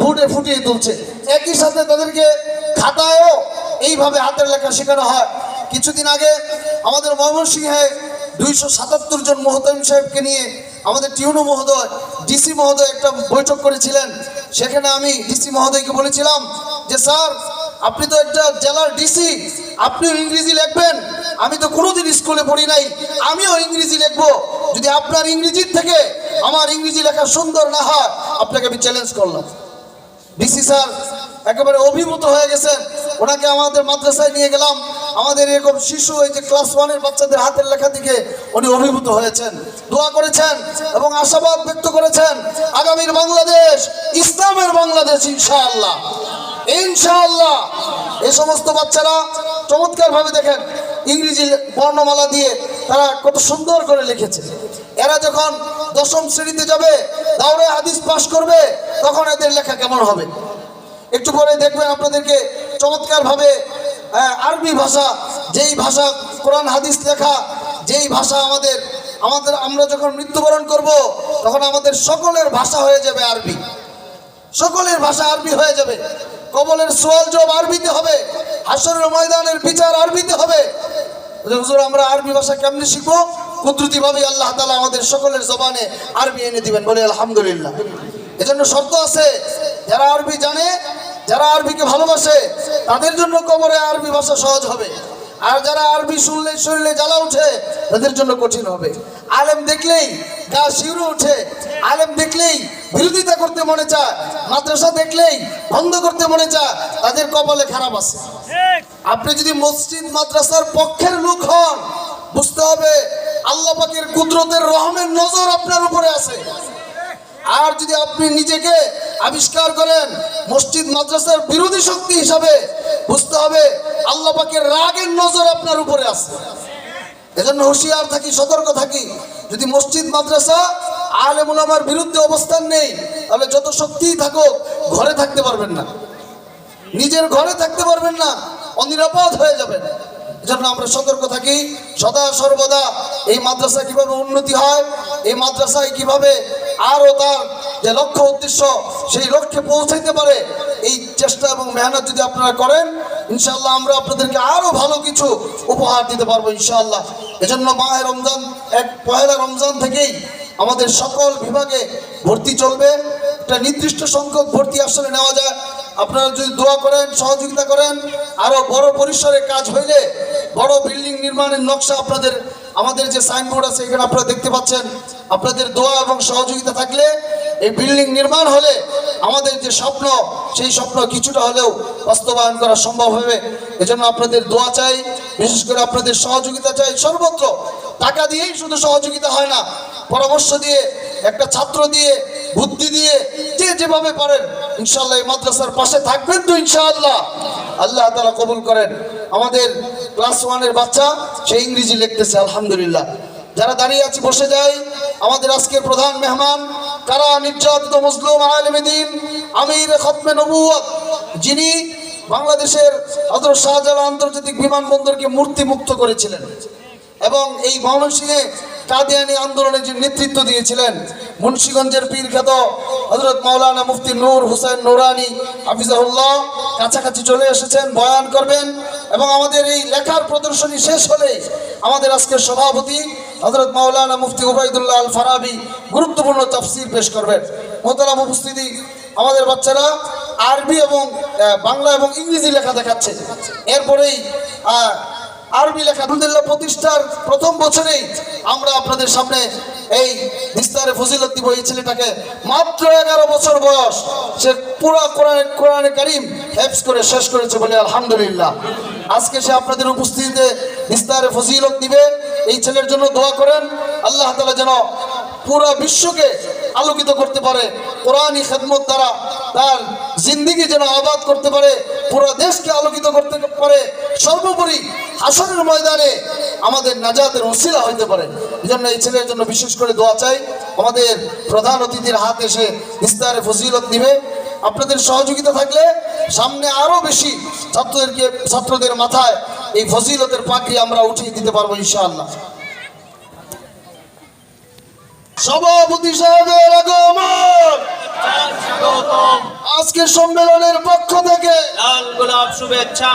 ভুটে ফুটিয়ে তুলছে। একই সাথে তাদেরকে খাতায়ও এইভাবে হাতের লেখা শেখানো হয়। কিছুদিন আগে আমাদের ময়মনসিংহে দুইশো সাতাত্তর জন মোহতামিম সাহেবকে নিয়ে আমাদের টিউনু মহোদয়, ডিসি মহোদয় একটা বৈঠক করেছিলেন। সেখানে আমি ডিসি মহোদয়কে বলেছিলাম যে, স্যার, আপনি তো একটা জেলার ডিসি, আপনিও ইংরেজি লিখবেন। আমি তো কোনোদিন স্কুলে পড়ি নাই, আমিও ইংরেজি লিখব। যদি আপনার ইংরেজির থেকে আমার ইংরেজি লেখা সুন্দর না হয়, আপনাকে আমি চ্যালেঞ্জ করলাম। ডিসি স্যার একেবারে অভিভূত হয়ে গেছেন। ওনাকে আমাদের মাদ্রাসায় নিয়ে গেলাম। আমাদের এরকম শিশু, এই যে ক্লাস ওয়ানের বাচ্চাদের হাতের লেখা দিকে উনি অভিভূত হয়েছেন। দোয়া করেছেন এবং আশাবাদ ব্যক্ত করেছেন, আগামীর বাংলাদেশ, ইসলামের বাংলাদেশ ইনশাআল্লাহ। ইনশাআল্লাহ। এই সমস্ত বাচ্চারা চমৎকার ভাবে দেখেন, ইংরেজি বর্ণমালা দিয়ে তারা কত সুন্দর করে লিখেছে। এরা যখন দশম শ্রেণীতে যাবে, দাওরে হাদিস পাশ করবে, তখন এদের লেখা কেমন হবে? একটু পরে দেখবেন আপনাদেরকে চমৎকার ভাবে আরবি ভাষা, যেই ভাষা কোরআন হাদিস লেখা, যেই ভাষা আমাদের আমাদের আমরা যখন মৃত্যুবরণ করব, তখন আমাদের সকলের ভাষা হয়ে যাবে আরবি। সকলের ভাষা আরবি হয়ে যাবে। কবলের সোয়াল জব আরবিতে হবে। হাসরের ময়দানের বিচার আরবিতে হবে। হুজুর, আমরা আরবি ভাষা কেমনি শিখব? কুদরতি ভাবে আল্লাহ তালা আমাদের সকলের জবানে আরবি এনে দিবেন বলে আলহামদুলিল্লাহ। এজন্য শর্ত আছে যারা আরবি জানে যারা আরবিকে ভালোবাসে তাদের জন্য কবরে আরবি ভাষা সহজ হবে। আর যারা আরবি শুনলে শরীরে জ্বালা উঠে তাদের জন্য কঠিন হবে। আলেম দেখলেই গা শিউরে উঠে আলেম দেখলেই বিরোধিতা করতে মনে চায় মাদ্রাসা দেখলেই বন্ধ করতে মনে চায় তাদের কপালে খারাপ আছে। আপনি যদি মসজিদ মাদ্রাসার পক্ষের লোক হন বুঝতে হবে আল্লাহ পাকের কুদরতের রহমের নজর আপনার উপরে আছে। আর যদি আপনি নিজেকে আবিষ্কার করেন, মসজিদ, মাদ্রাসার বিরোধী শক্তি হিসাবে বুঝতে হবে, আল্লাহ পাকের রাগের নজর আপনার উপরে আছে। এজন্য হুঁশিয়ার থাকি, সতর্ক থাকি। যদি মসজিদ, মাদ্রাসা আলেমুল আমার বিরুদ্ধে অবস্থান নেই, তাহলে যত শক্তিই থাকুক, ঘরে থাকতে পারবেন না। নিজের ঘরে থাকতে পারবেন না, অনিরাপদ হয়ে যাবেন। এজন্য আমরা সতর্ক থাকি। সদা সর্বদা এই মাদ্রাসা কীভাবে উন্নতি হয়, এই মাদ্রাসায় কীভাবে আরও তার যে লক্ষ্য উদ্দেশ্য, সেই লক্ষ্যে পৌঁছাইতে পারে, এই চেষ্টা এবং মেহনত যদি আপনারা করেন ইনশাল্লাহ আমরা আপনাদেরকে আরও ভালো কিছু উপহার দিতে পারব ইনশাআল্লাহ। এজন্য মাহে রমজান, এক পয়লা রমজান থেকেই আমাদের সকল বিভাগে ভর্তি চলবে। একটা নির্দিষ্ট সংখ্যক ভর্তি আসলে নেওয়া যায়। আপনারা যদি দোয়া করেন, সহযোগিতা করেন, আরও বড় পরিসরে কাজ হইলে বড় বিল্ডিং নির্মাণের নকশা আপনাদের, আমাদের যে সাইনবোর্ড আছে, এখানে আপনারা দেখতে পাচ্ছেন। আপনাদের দোয়া এবং সহযোগিতা থাকলে এই বিল্ডিং নির্মাণ হলে আমাদের যে স্বপ্ন, সেই স্বপ্ন কিছুটা হলেও বাস্তবায়ন করা সম্ভব হবে। এজন্য আপনাদের দোয়া চাই, বিশেষ করে আপনাদের সহযোগিতা চাই। সর্বত্র টাকা দিয়েই শুধু সহযোগিতা হয় না, পরামর্শ দিয়ে, একটা ছাত্র দিয়ে, বুদ্ধি দিয়ে, যে যেভাবে পারেন ইনশাল্লাহ এই মাদ্রাসার পাশে থাকবেন তো ইনশাআল্লাহ। আল্লাহ তালা কবুল করেন। আমাদের ক্লাস ওয়ানের বাচ্চা, সে ইংরেজি লিখতেছে, আলহামদুলিল্লাহ। যারা দাঁড়িয়ে আছি, বসে যাই। আমাদের আজকের প্রধান মেহমান, কারা? নির্যাতিত মুসলিম আলমদিন আমির খতমে নবুয়ত যিনি বাংলাদেশের হজরত শাহজালাল আন্তর্জাতিক বিমানবন্দরকে মূর্তি মুক্ত করেছিলেন। এবং এই ময়মনসিংহে কাদিয়ানি আন্দোলনে যে নেতৃত্ব দিয়েছিলেন, মুন্সীগঞ্জের পীর খ্যাত হজরত মাওলানা মুফতি নূর হুসেন নুরানি হাফিজাহুল্লাহ, কাছাকাছি চলে এসেছেন, বয়ান করবেন এবং আমাদের এই লেখার প্রদর্শনী শেষ হলে আমাদের আজকের সভাপতি হজরত মাওলানা মুফতি উবাইদুল্লাহ আল ফারাবি গুরুত্বপূর্ণ তফসির পেশ করবেন। মোহতারাম উপস্থিতি আমাদের বাচ্চারা আরবি এবং বাংলা এবং ইংরেজি লেখা দেখাচ্ছে। এরপরেই আরবি লেখা আলহামদুলিল্লাহ প্রতিষ্ঠার প্রথম বছরেই আমরা আপনাদের সামনে এই বিস্তারে ফজিলত দিব এই ছেলেটাকে। মাত্র এগারো বছর বয়স। সে পুরো কোরআন, কোরআনে কারিম হেফস করে শেষ করেছে বলে আলহামদুলিল্লাহ। আজকে সে আপনাদের উপস্থিতিতে বিস্তারে ফজিলত দিবে। এই ছেলের জন্য দোয়া করেন। আল্লাহ তালা যেন পুরো বিশ্বকে আলোকিত করতে পারে, কোরআনই খেদমত দ্বারা তার জিন্দিগি যেন আবাদ করতে পারে, পুরো দেশকে আলোকিত করতে পারে, সর্বোপরি হাসনের ময়দানে আমাদের নাজাতের ওসিলা হইতে পারে। এই জন্য এই ছেলের জন্য বিশেষ করে দোয়া চাই, আমাদের প্রধান অতিথির হাত এসে ইস্তারে ফজিলত দিবে আপনাদের সহযোগিতা থাকলে সামনে আরও বেশি ছাত্রদেরকে, ছাত্রদের মাথায় এই ফজিলতের পাখি আমরা উঠিয়ে দিতে পারব ইনশাআল্লাহ। সভাপতি সাহেবের আগমন। আজকের সম্মেলনের পক্ষ থেকে লাল গোলাপ শুভেচ্ছা।